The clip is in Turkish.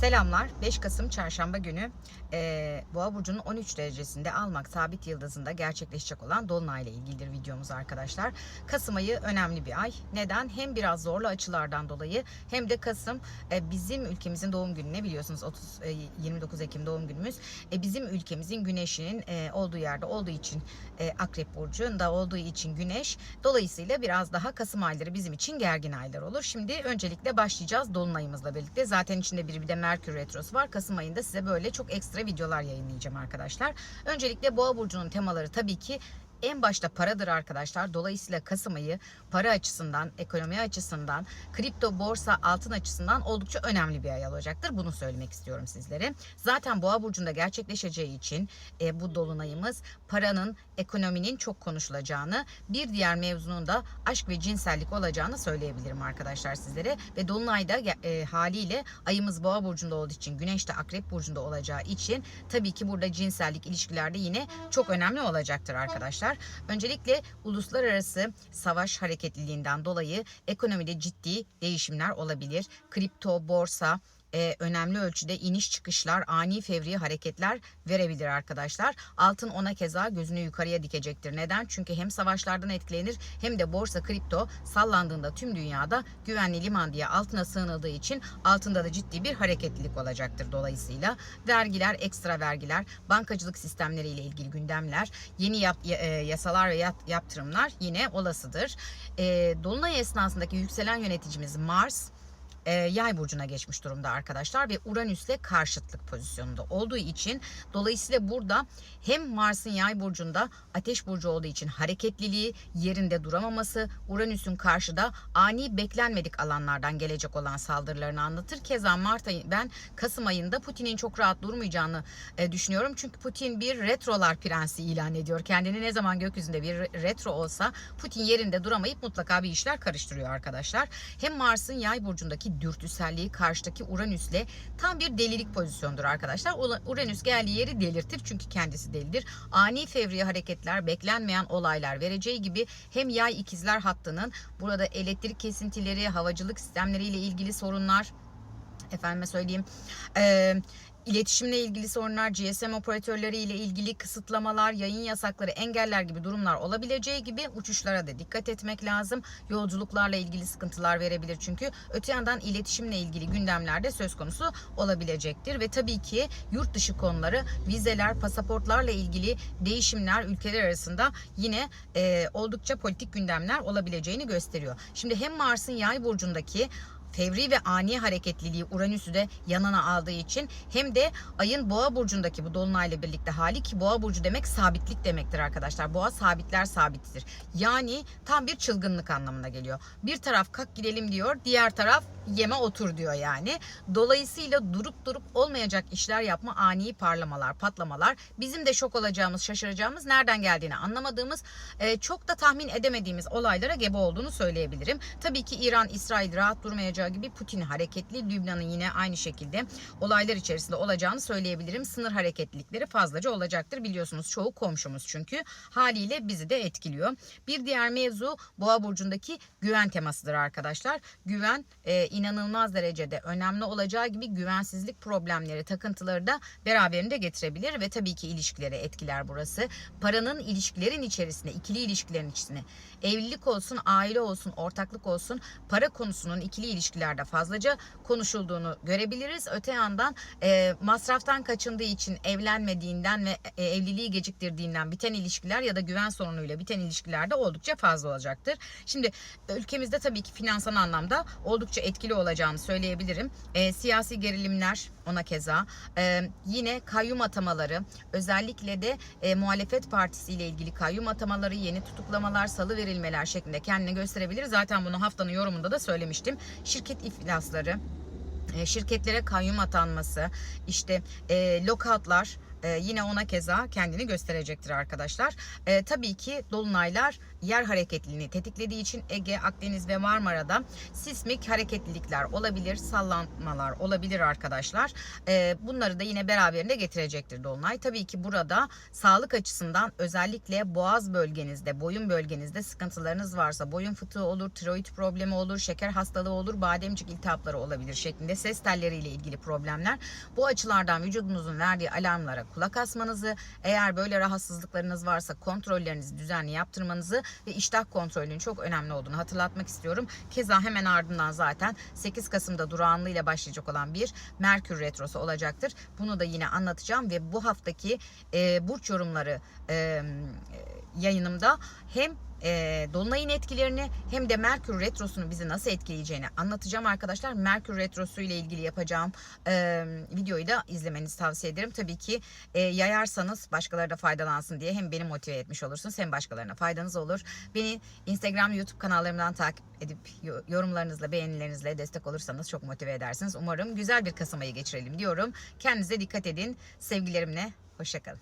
Selamlar. 5 Kasım Çarşamba günü e, Boğa burcunun 13 derecesinde almak sabit yıldızında gerçekleşecek olan dolunay ile ilgilidir videomuz arkadaşlar. Kasım ayı önemli bir ay. Neden? Hem biraz zorlu açılardan dolayı hem de Kasım e, bizim ülkemizin doğum gününe biliyorsunuz 30 e, 29 Ekim doğum günümüz. E, bizim ülkemizin güneşinin e, olduğu yerde olduğu için e, Akrep burcunda olduğu için güneş dolayısıyla biraz daha Kasım ayları bizim için gergin aylar olur. Şimdi öncelikle başlayacağız dolunayımızla birlikte. Zaten içinde bir, bir de Merkür Retrosu var. Kasım ayında size böyle çok ekstra videolar yayınlayacağım arkadaşlar. Öncelikle Boğa burcunun temaları tabii ki en başta paradır arkadaşlar. Dolayısıyla Kasım ayı para açısından, ekonomi açısından, kripto, borsa, altın açısından oldukça önemli bir ay olacaktır. Bunu söylemek istiyorum sizlere. Zaten Boğa burcunda gerçekleşeceği için e, bu dolunayımız paranın, ekonominin çok konuşulacağını, bir diğer mevzunun da aşk ve cinsellik olacağını söyleyebilirim arkadaşlar sizlere. Ve dolunayda e, haliyle ayımız Boğa burcunda olduğu için, Güneş de Akrep burcunda olacağı için tabii ki burada cinsellik ilişkilerde yine çok önemli olacaktır arkadaşlar. Öncelikle uluslararası savaş hareketliliğinden dolayı ekonomide ciddi değişimler olabilir. Kripto, borsa, e, önemli ölçüde iniş çıkışlar, ani fevri hareketler verebilir arkadaşlar. Altın ona keza gözünü yukarıya dikecektir. Neden? Çünkü hem savaşlardan etkilenir hem de borsa, kripto sallandığında tüm dünyada güvenli liman diye altına sığınıldığı için altında da ciddi bir hareketlilik olacaktır dolayısıyla. Vergiler, ekstra vergiler, bankacılık sistemleriyle ilgili gündemler, yeni yap, e, yasalar ve yat, yaptırımlar yine olasıdır. E, Dolunay esnasındaki yükselen yöneticimiz Mars e, yay burcuna geçmiş durumda arkadaşlar ve Uranüs'le karşıtlık pozisyonunda olduğu için dolayısıyla burada hem Mars'ın yay burcunda ateş burcu olduğu için hareketliliği, yerinde duramaması, Uranüs'ün karşıda ani beklenmedik alanlardan gelecek olan saldırılarını anlatır. Keza Mart ayı, ben Kasım ayında Putin'in çok rahat durmayacağını e, düşünüyorum. Çünkü Putin bir retrolar prensi ilan ediyor. Kendini ne zaman gökyüzünde bir retro olsa Putin yerinde duramayıp mutlaka bir işler karıştırıyor arkadaşlar. Hem Mars'ın yay burcundaki dürtüselliği karşıdaki Uranüs'le tam bir delilik pozisyondur arkadaşlar. Uranüs geldiği yeri delirtir çünkü kendisi delidir. Ani fevri hareketler, beklenmeyen olaylar vereceği gibi hem yay ikizler hattının burada elektrik kesintileri, havacılık sistemleriyle ilgili sorunlar, efendime söyleyeyim, e, İletişimle ilgili sorunlar, GSM operatörleri ile ilgili kısıtlamalar, yayın yasakları, engeller gibi durumlar olabileceği gibi uçuşlara da dikkat etmek lazım. Yolculuklarla ilgili sıkıntılar verebilir çünkü. Öte yandan iletişimle ilgili gündemlerde söz konusu olabilecektir. Ve tabii ki yurt dışı konuları, vizeler, pasaportlarla ilgili değişimler ülkeler arasında yine e, oldukça politik gündemler olabileceğini gösteriyor. Şimdi hem Mars'ın yay burcundaki fevri ve ani hareketliliği Uranüs'ü de yanına aldığı için hem de ayın boğa burcundaki bu dolunayla birlikte hali ki boğa burcu demek sabitlik demektir arkadaşlar. Boğa sabitler sabittir. Yani tam bir çılgınlık anlamına geliyor. Bir taraf kalk gidelim diyor, diğer taraf yeme otur diyor yani. Dolayısıyla durup durup olmayacak işler yapma, ani parlamalar, patlamalar, bizim de şok olacağımız, şaşıracağımız, nereden geldiğini anlamadığımız, e, çok da tahmin edemediğimiz olaylara gebe olduğunu söyleyebilirim. Tabii ki İran, İsrail rahat durmayacağı gibi Putin hareketli, Lübnan'ın yine aynı şekilde olaylar içerisinde olacağını söyleyebilirim. Sınır hareketlilikleri fazlaca olacaktır. Biliyorsunuz çoğu komşumuz çünkü haliyle bizi de etkiliyor. Bir diğer mevzu Boğa burcundaki güven temasıdır arkadaşlar. Güven e, inanılmaz derecede önemli olacağı gibi güvensizlik problemleri, takıntıları da beraberinde getirebilir ve tabii ki ilişkileri etkiler burası. Paranın ilişkilerin içerisinde, ikili ilişkilerin içine evlilik olsun, aile olsun, ortaklık olsun para konusunun ikili ilişkilerde fazlaca konuşulduğunu görebiliriz. Öte yandan e, masraftan kaçındığı için evlenmediğinden ve e, evliliği geciktirdiğinden biten ilişkiler ya da güven sorunuyla biten ilişkilerde oldukça fazla olacaktır. Şimdi ülkemizde tabii ki finansal anlamda oldukça etkili olacağını söyleyebilirim. E, siyasi gerilimler ona keza e, yine kayyum atamaları özellikle de e, muhalefet partisi ile ilgili kayyum atamaları yeni tutuklamalar salı verilmeler şeklinde kendini gösterebilir. Zaten bunu haftanın yorumunda da söylemiştim. Şirket iflasları, e, şirketlere kayyum atanması, işte e, lockoutlar, e, yine ona keza kendini gösterecektir arkadaşlar. E, tabii ki dolunaylar yer hareketliliğini tetiklediği için Ege, Akdeniz ve Marmara'da sismik hareketlilikler olabilir, sallanmalar olabilir arkadaşlar. E, bunları da yine beraberinde getirecektir dolunay. Tabii ki burada sağlık açısından özellikle boğaz bölgenizde, boyun bölgenizde sıkıntılarınız varsa boyun fıtığı olur, tiroid problemi olur, şeker hastalığı olur, bademcik iltihapları olabilir şeklinde ses telleriyle ilgili problemler. Bu açılardan vücudunuzun verdiği alarmlara kulak asmanızı, eğer böyle rahatsızlıklarınız varsa kontrollerinizi düzenli yaptırmanızı ve iştah kontrolünün çok önemli olduğunu hatırlatmak istiyorum. Keza hemen ardından zaten 8 Kasım'da durağanlı ile başlayacak olan bir Merkür Retrosu olacaktır. Bunu da yine anlatacağım ve bu haftaki e, burç yorumları e, yayınımda hem e, Dolunay'ın etkilerini hem de Merkür Retrosu'nu bizi nasıl etkileyeceğini anlatacağım arkadaşlar. Merkür Retrosu ile ilgili yapacağım e, videoyu da izlemenizi tavsiye ederim. Tabii ki e, yayarsanız başkaları da faydalansın diye hem beni motive etmiş olursunuz hem başkalarına faydanız olur. Beni Instagram, YouTube kanallarımdan takip edip yo- yorumlarınızla, beğenilerinizle destek olursanız çok motive edersiniz. Umarım güzel bir Kasım ayı geçirelim diyorum. Kendinize dikkat edin. Sevgilerimle, hoşçakalın.